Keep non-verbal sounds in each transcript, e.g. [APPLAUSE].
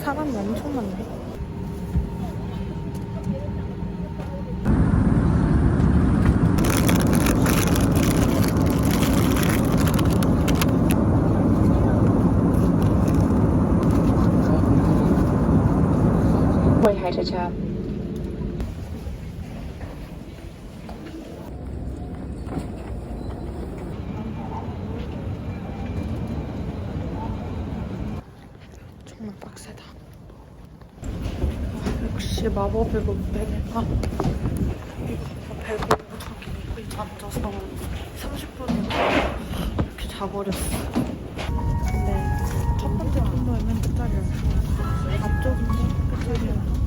사람이 엄청 많네. 정말 빡세다. 아, 역시 마법의 롯데가 배고 저기 의자 앉아서 30분이나 이렇게 자버렸어. 근데 첫 번째 통로에는 기다려요. 앞쪽인데 그쪽이야.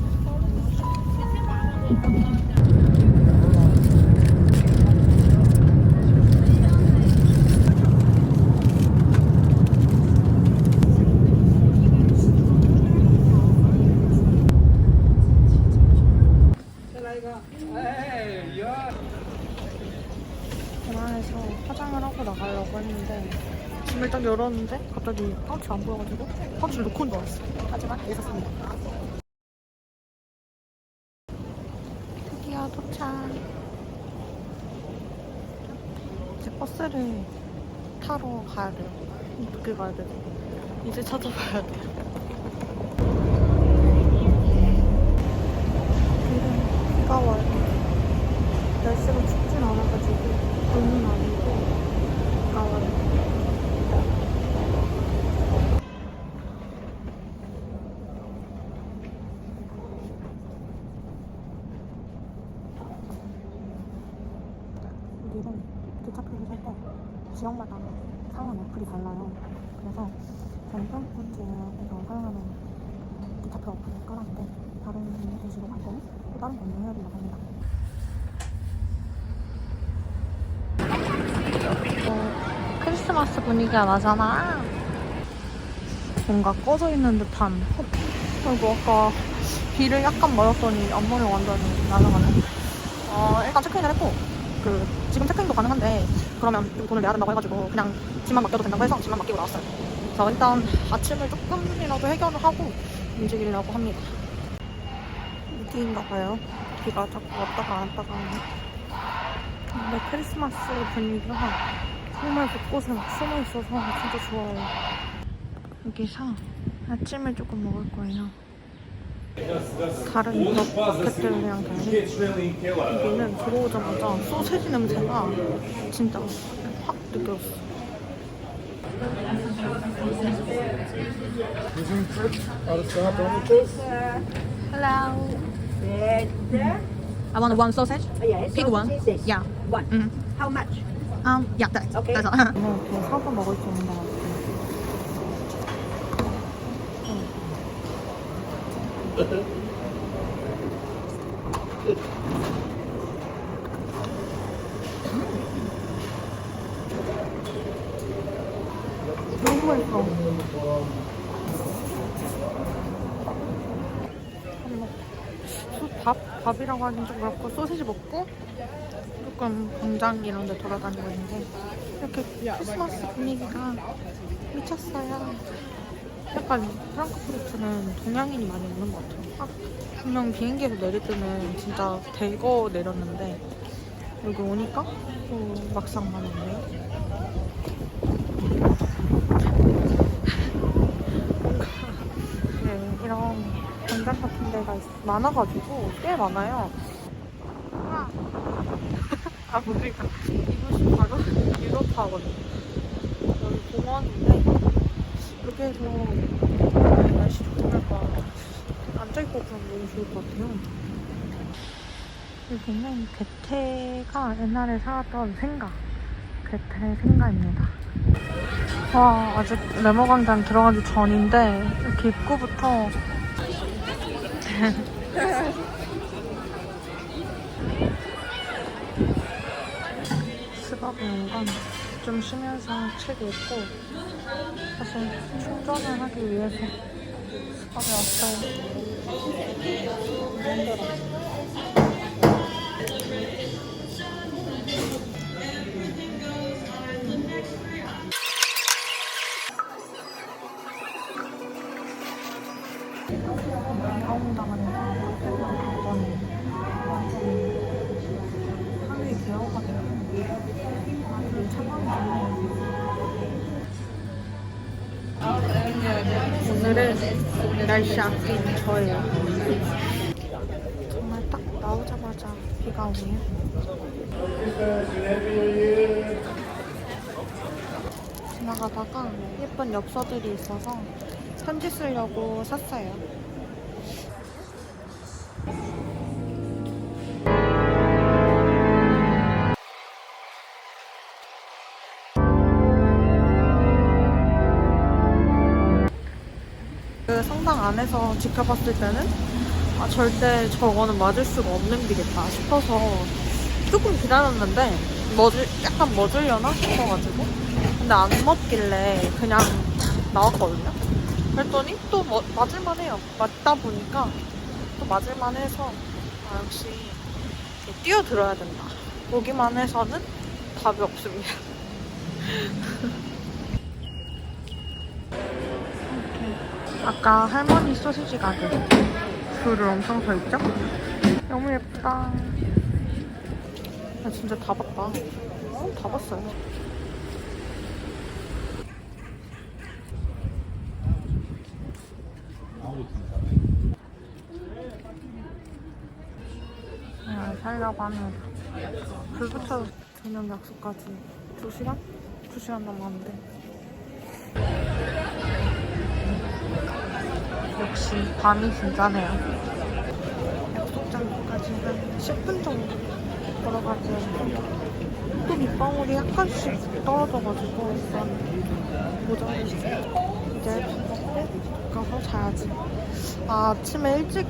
공항에서 화장을 하고 나가려고 했는데 짐을 딱 열었는데 갑자기 파우치 안 보여가지고 파우치를 놓고 나왔어. 하지만 있었습니다. 드디어 도착. 이제 버스를 타러 가야 돼요. 어떻게 가야 되지? 이제 찾아봐야 돼요. 비가 와요. 날씨가 춥진 않아가지고 눈은 아니고 비가 와요. 여기는 기차표를 살 때 지역마다 사용하는 어플이 달라요. 그래서 저는 프랑크푸르트에서 사용하는 기차표 어플을 깔았는데 다른 도시로 갈 때는 또 다른 번호 해야 된다고 합니다. 어, 크리스마스 분위기가 나잖아. 뭔가 꺼져 있는 듯한. 그리고 아까 비를 약간 맞았더니 앞머리가 완전히 날아가네. 어, 일단 체크인을 했고, 그, 지금 체크인도 가능한데, 그러면 좀 돈을 내야 된다고 해가지고, 그냥 짐만 맡겨도 된다고 해서 짐만 맡기고 나왔어요. 그래서 일단 아침을 조금이라도 해결을 하고 움직이려고 합니다. 어디인가 봐요. 비가 자꾸 왔다가 안 왔다가 하네. 근데 크리스마스 분위기가 정말 곳곳에 막 숨어 있어서 진짜 좋아요. 여기서 아침을 조금 먹을 거예요. 다른 마켓들이랑 달리 여기는 들어오자마자 소세지 냄새가 진짜 확 느껴졌어. Using out of. Hello. There. I want one sausage. Oh, yeah, Pig one. sausage is this. Yeah. One. 음. How much? Um, yeah, that, Okay. that's all. 이렇게 사서 먹을 수 있는 거 같아요. 너무 맛있어. 밥, 밥이라고 하긴 좀 그렇고 소시지 먹고 조금 공장 이런 데 돌아다니고 있는데 이렇게 크리스마스 분위기가 미쳤어요. 약간 프랑크푸르트는 동양인이 많이 오는 것 같아요. 아, 분명 비행기에서 내릴 때는 진짜 대거 내렸는데 여기 오니까 또 막상 많이 오네요. 뭔가 네, 이런 공장 같은 데가 있- 많아가지고 꽤 많아요. 아, 우리가 이곳이 바로 유로타워거든요. 여기 공원인데, 여기에서 날씨 좋으면 막 앉아있고 그러면 너무 좋을 것 같아요. 여기 보면 개태가 옛날에 살았던 생가. 개태 생가입니다. 와, 아직 레머광장 들어가기 전인데, 이렇게 입구부터 스밥에 온건 좀 쉬면서 책 읽고 사실 충전을 하기 위해서 스밥에 왔어요. 다 하늘이 개어가지고 아주 차가운 오늘은 날씨 아낀 저예요. 정말 딱 나오자마자 비가 오네요. 지나가다가 예쁜 엽서들이 있어서 편지 쓰려고 샀어요. 그 성당 안에서 지켜봤을 때는 아, 절대 저거는 맞을 수가 없는 비겠다 싶어서 조금 기다렸는데 멎을, 약간 멎으려나 싶어가지고. 근데 안 멎길래 그냥 나왔거든요. 그랬더니 또 뭐- 맞을만 해요. 맞다 보니까 또 맞을만 해서 아 역시 뛰어들어야 된다. 보기만 해서는 답이 없습니다 [LAUGHS] 아까 할머니 소시지 가게 줄을 엄청 서 있죠? 너무 예쁘다. 나 진짜 다 봤다. 다 봤어요. 아, 살려고 하면 불 붙여서 저녁 약속까지 2시간? 2시간 남았는데 역시 밤이 진짜네요. 약속장까지 한 10분 정도 되는데 또 밑방울이 약간씩 떨어져가지고 일단 모자랐어요. 이제 밥 먹고 가서 자야지. 아, 아침에 일찍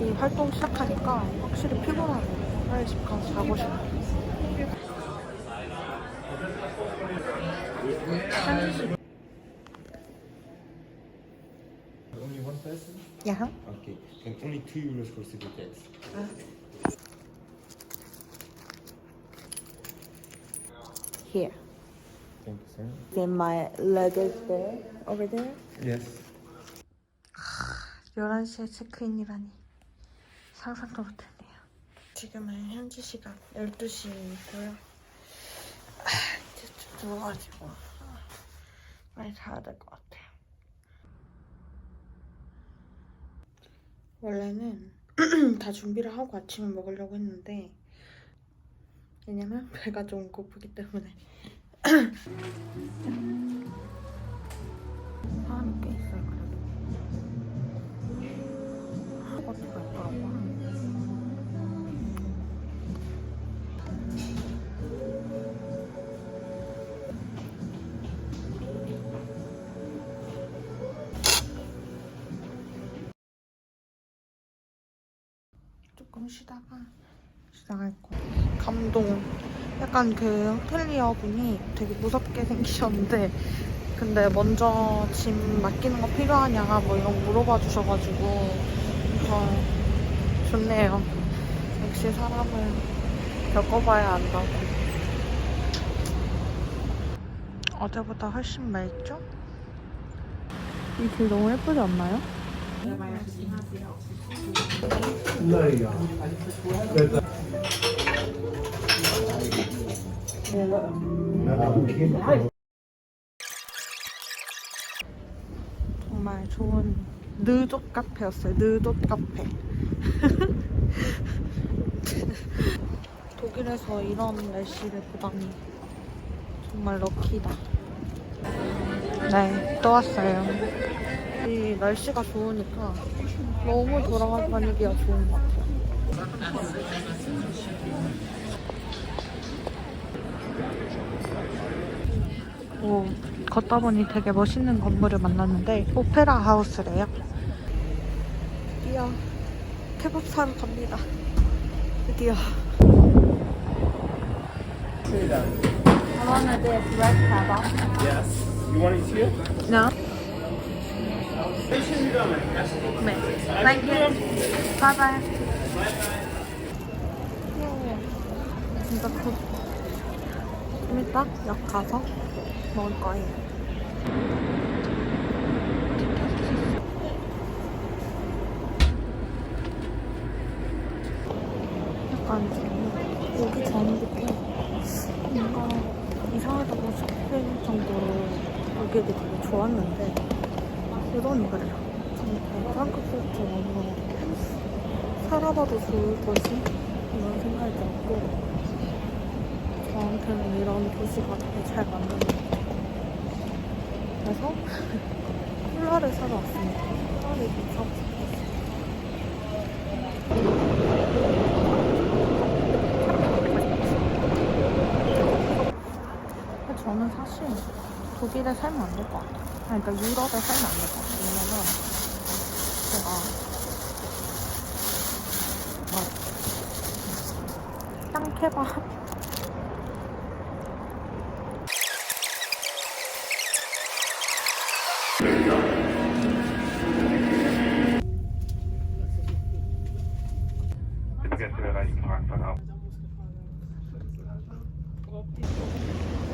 이 활동 시작하니까 확실히 피곤하네요. 빨리 집 가서 자고 싶어요. Only one 야. Okay. And only two euros for certificates. Here. Thank you, sir. Then my luggage there, over there. Yes. 11시에 체크인이라니 상상도 못했네요. 지금은 현지 시간 12시이고요. 이제 좀 누워가지고 빨리 자야 될 것 같아요. 원래는 [CLEARS THROAT] 다 준비를 하고 아침을 먹으려고 했는데 왜냐면 [LAUGHS] 배가 좀 고프기 때문에. [CLEARS THROAT] 사람이 꽤 있어요 그래도. [CLEARS THROAT] 어디가 있더라고 조금 쉬다가 시작할 거예요 감동 약간 그 호텔리어 분이 되게 무섭게 생기셨는데 근데 먼저 짐 맡기는 거 필요하냐 뭐 이런 거 물어봐 주셔가지고 더 좋네요. 역시 사람을 겪어봐야 안다고. 어제보다 훨씬 맑죠? 이 길 너무 예쁘지 않나요? 정말 좋은 느조 카페였어요. 느조 카페. [LAUGHS] 독일에서 이런 날씨를 보다니 정말 럭키다. 네, 또 왔어요. 이 날씨가 좋으니까 너무 돌아다니기가 좋은 것 같아요. 오, 걷다 보니 되게 멋있는 건물을 만났는데 오페라 하우스래요. 드디어 케밥 사러 갑니다. 드디어. I want this red pepper. Yes. You want it here? No. 네. Thank you. Bye bye. 진짜 곧 이따 역 가서 먹을 거예요. 약간 오기 전부터 뭔가 이상하다고 싶을 정도로 오기를 되게 좋았는데 여전히 그래요. 진짜 프랑크푸르트 너무 살아봐도 좋을 도시 이런 생각이 들었고 저한테는 이런 도시가 되게 잘 맞는 것 같아요. 그래서 [LAUGHS] 콜라를 사러 왔습니다. 콜라를 싶어요. 근데 저는 사실 독일에 살면 안 될 것 같아요. 그러니까 유럽에 살면 안될것 같아요. 왜냐면 제가 막 땅케밥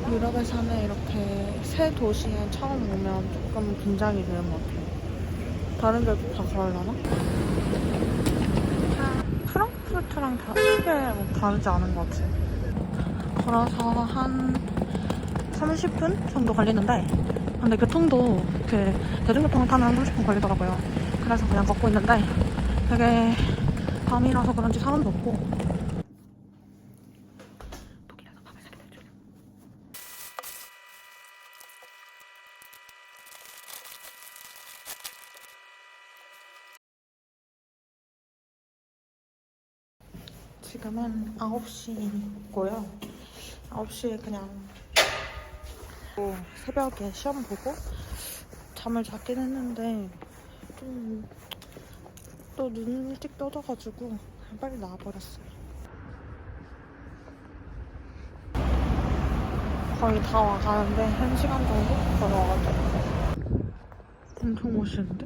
유럽에 사는 이렇게 새 도시에 처음 오면 조금 긴장이 되는 것 같아요. 다른 데도 다 그러려나? 프랑크푸르트랑 다 크게 뭐 다르지 않은 것 같아요. 걸어서 한 30분 정도 걸리는데 근데 교통도 그 대중교통을 타면 30분 걸리더라고요. 그래서 그냥 걷고 있는데 되게 밤이라서 그런지 사람도 없고 독일에서 밥을 사게 될 줄. 지금은 9시고요. 9시에 그냥 뭐 새벽에 시험 보고 잠을 자긴 했는데 좀 또 눈 일찍 떠져가지고 빨리 나와버렸어요. 거의 다 와가는데 한 시간 정도 걸어와가지고 엄청 멋있는데?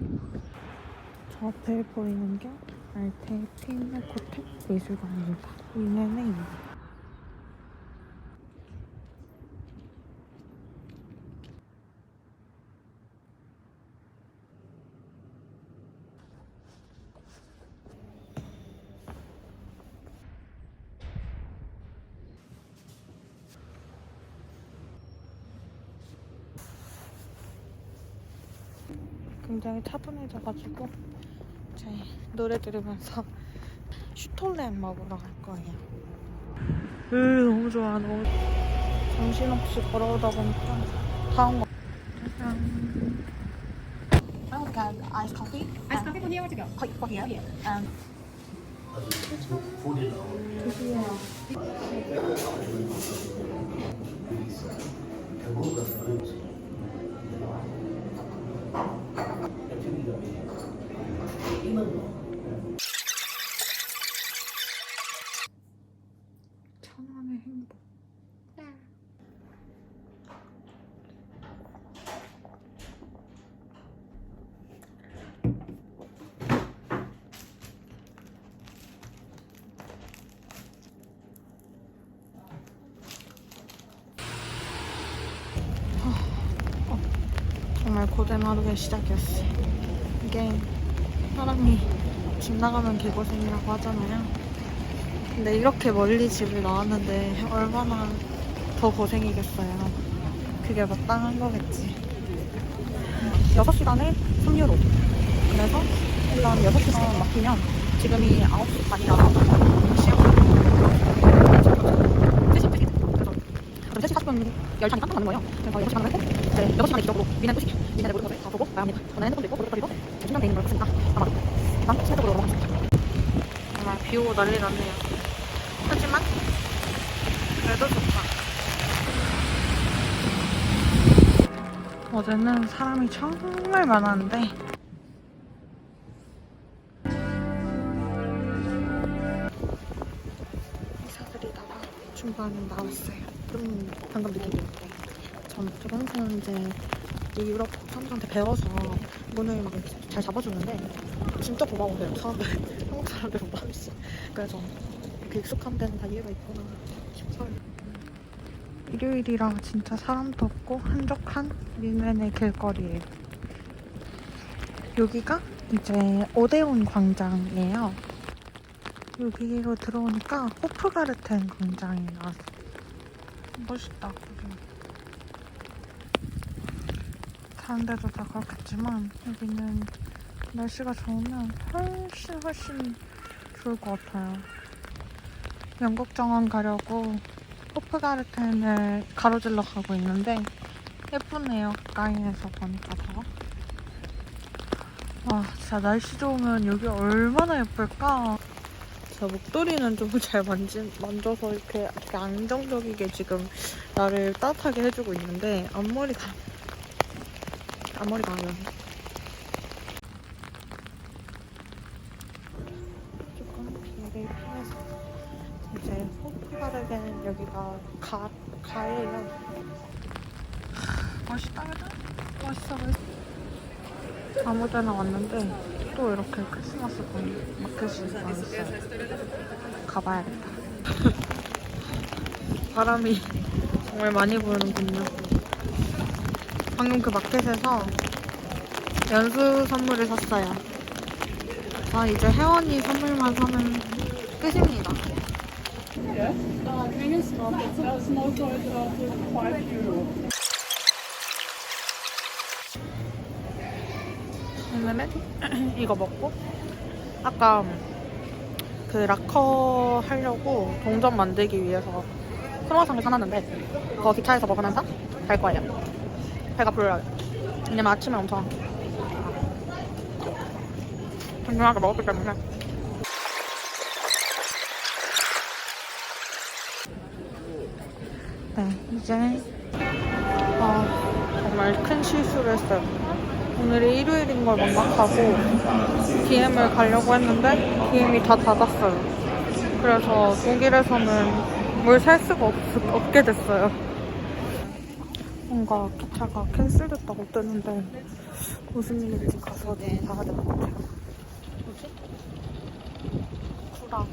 저 앞에 보이는 게 알테 피노코텍 미술관입니다. 위넨에 있는 굉장히 차분해져가지고 이제 노래 들으면서 슈톨렌 먹으러 갈 거예요. 으 너무 좋아 너무 정신없이 걸어오다 보니까 다온 거. 짜잔. I want an iced coffee. Ice coffee for here or to go? For, for here. Um, 드디어 천원의 하루의 시작이었어요. 이게 사람이 집 나가면 개고생이라고 하잖아요. 근데 이렇게 멀리 집을 나왔는데 얼마나 더 고생이겠어요. 그게 마땅한 거겠지. 6시간에 3유로. 그래서 일단 6시간 막히면 지금이 9시 반이라 시험 3시 3시. 그래서 그럼 3시 40분 열차니 깜짝 가는 거예요. 그래서 6시 난리 났네요. 하지만 그래도 좋다. 어제는 사람이 정말 많았는데 회사들이다가 중간에 나왔어요. 좀 방금 느낀 게 있는데 전좀 항상 이제 이 유럽 사람들한테 배워서 문을 막 잘 잡아주는데 진짜 고마워요 사람들 [LAUGHS] 한국 사람들보다 그래서 그 익숙한 데는 다 이해가 있구나 싶어요 일요일이라 진짜 사람도 없고 한적한 미넨의 길거리예요 여기가 이제 오데온 광장이에요 여기로 들어오니까 호프가르텐 광장이 나왔어. 멋있다. 여기. 다른 데도 다 그렇겠지만 여기는 날씨가 좋으면 훨씬 훨씬 좋을 것 같아요. 영국 정원 가려고 호프가르텐을 가로질러 가고 있는데 예쁘네요. 가까이에서 보니까 더. 와, 진짜 날씨 좋으면 여기 얼마나 예쁠까? 제가 목도리는 좀 [LAUGHS] 잘 만져서 이렇게 되게 안정적이게 지금 나를 따뜻하게 해주고 있는데 앞머리가 앞머리가 안 여기가 가, 가예요. 멋있다, 그죠? 멋있어, 멋있어. 아무 데나 왔는데 또 이렇게 크리스마스 분 마켓이 있어요. 가봐야겠다. [LAUGHS] 바람이 정말 많이 부는군요. 방금 그 마켓에서 연수 선물을 샀어요. 아 이제 혜원이 선물만 사면 끝입니다. 오늘은 [LAUGHS] 이거 먹고 아까 그 락커 하려고 동전 만들기 위해서 크로와상을 사놨는데 그거 기차에서 먹으면서 갈 거예요. 배가 불러요. 왜냐면 아침에 엄청 건강하게 먹었기 때문에 네 이제 아 정말 큰 실수를 했어요. 오늘이 일요일인 걸 망각하고 DM을 가려고 했는데 DM이 다 닫았어요. 그래서 독일에서는 뭘 살 수가 없, 없게 됐어요. 뭔가 기차가 캔슬됐다고 뜨는데 무슨 일인지 가서 좀 봐야 될 것 같아요. 뭐지? 구라.